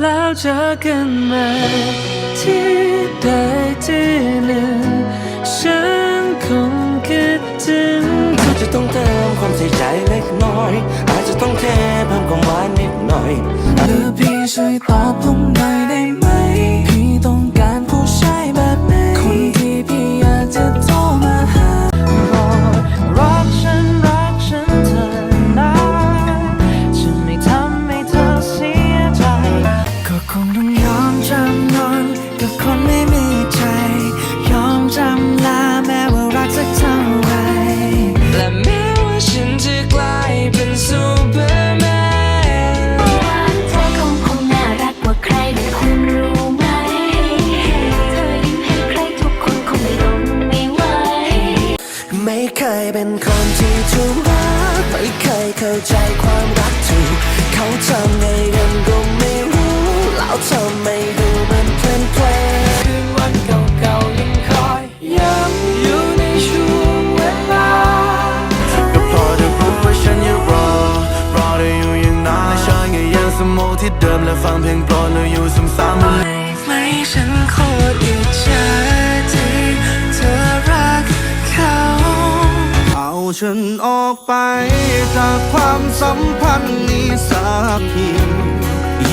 แล้วเจอกันใหม่ที่ใดที่หนึ่ง ฉันคงคิดถึงอาจจะต้องเติมความใส่ใจเล็กน้อย อาจจะต้องแค่เพิ่มความหวานนิดหน่อยเธอพี่ช่วยตอบผมหน่อยได้ แล้วทำไมดูมันเพลนเพลนคืนวันเก่าๆยังคอยย้ำอยู่ในช่วงเวลาก็พอจะรู้ว่าฉันยังรอรอได้อยู่อย่างนานและฉันก็ยังสมองที่เดิมและฟังเพลงโปรดแล้วอยู่ซ้ำๆมันไม่ฉันโคตรอิจฉาที่เธอรักเขา เอาฉันออกไปจากความสัมพันธ์นี้สักที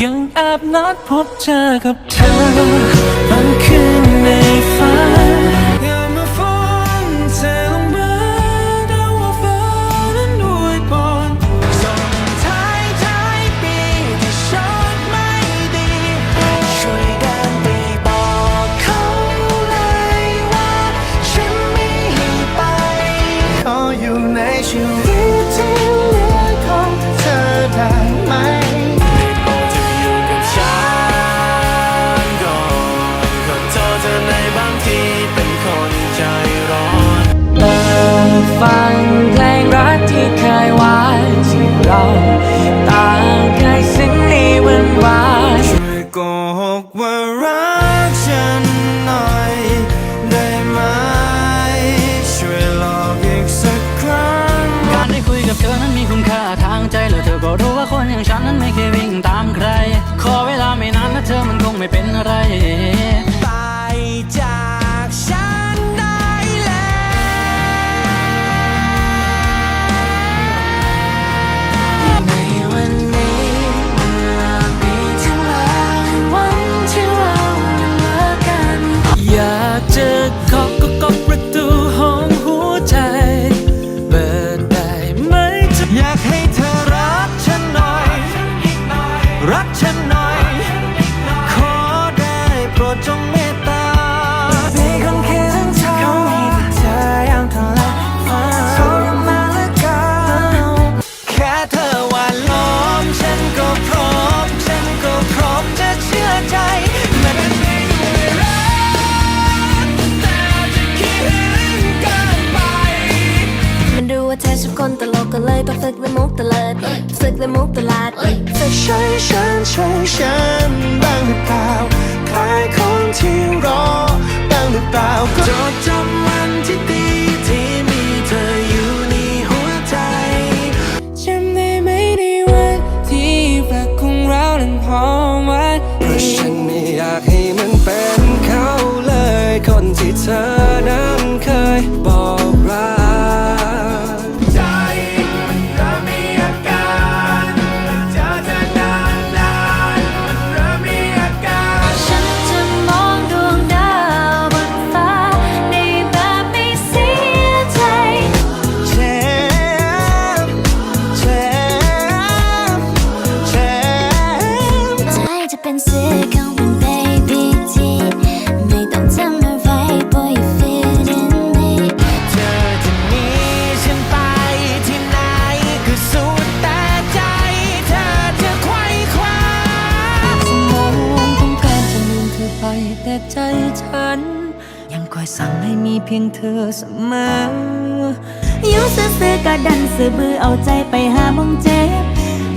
ยังแอบนัดพบเจอกับเธอบางคืนในฝัน ไม่เป็นไร ดจงเมตตามีคนคิดถึงเธอเขามีแต่เธอยามทะเลฟ้าโซมาและกันแค่เธอว่าล้อมฉันก็พร้อม ฉันก็พร้อมจะเชื่อใจแม้ไม่ได้รักแต่จะคิดเกินไป มันรู้ว่าเธอชอบคนตลกก็เลยต้องฝึกเล่นมุกตลาดฝึกเล่นมุกตลาดฝึกช่วยฉันช่วยฉันบ้างหรือเปล่า คล้ายคนที่รอบ้างหรือเปล่าก็จดจำวันที่ดีที่มีเธออยู่ในหัวใจจำได้ไหมในวันที่รักของเรานั้นพอไว้เพราะฉันไม่อยากให้มันเป็นเขาเลยคนที่เธอนั้นเคยบอก อยสั่งให้มีเพียงเธอเสมออยู่ซื่อๆก็ดันซื่อบือเอาใจไปหาหมองเจ็บ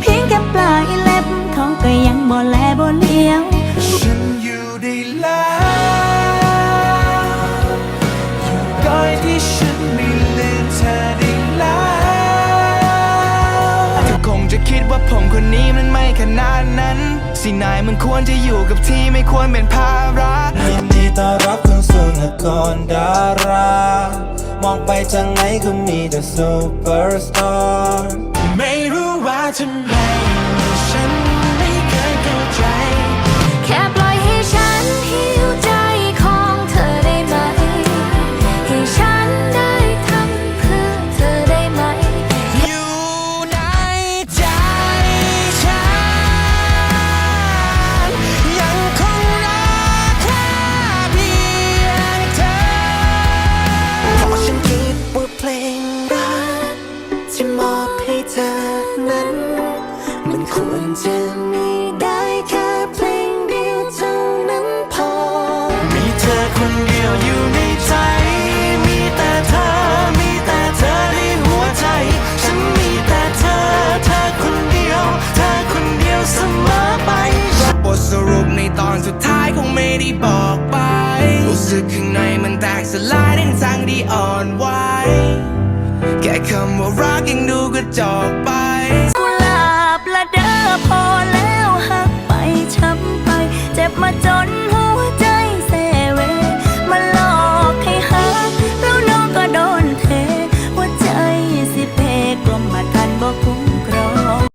เพียงแค่ปลายเล็บของก็ยังบ่แลบ่เลี้ยวฉันอยู่ได้แล้วอยู่ก้อยที่ฉันไม่ลืมเธอได้แล้วเธอคงจะคิดว่าผมคนนี้มันไม่ขนาดนั้น สิสินายมันควรจะอยู่กับที่ไม่ควรเป็นภาระ ไปทางไหนก็มีแต่ซูเปอร์สตาร์ไม่รู้ว่าทำไม จะมีได้แค่เพลงเดียวเท่านั้นพอ มีเธอคนเดียวอยู่ในใจ มีแต่เธอ มีแต่เธอในหัวใจ ฉันมีแต่เธอ เธอคนเดียว เธอคนเดียวเสมอไปบทสรุปในตอนสุดท้ายคงไม่ได้บอกไป รู้สึกข้างในมันแตกสลายทั้งทางที่อ่อนไหวแค่คำว่ารักยังดูกระจอกไป ว่าจน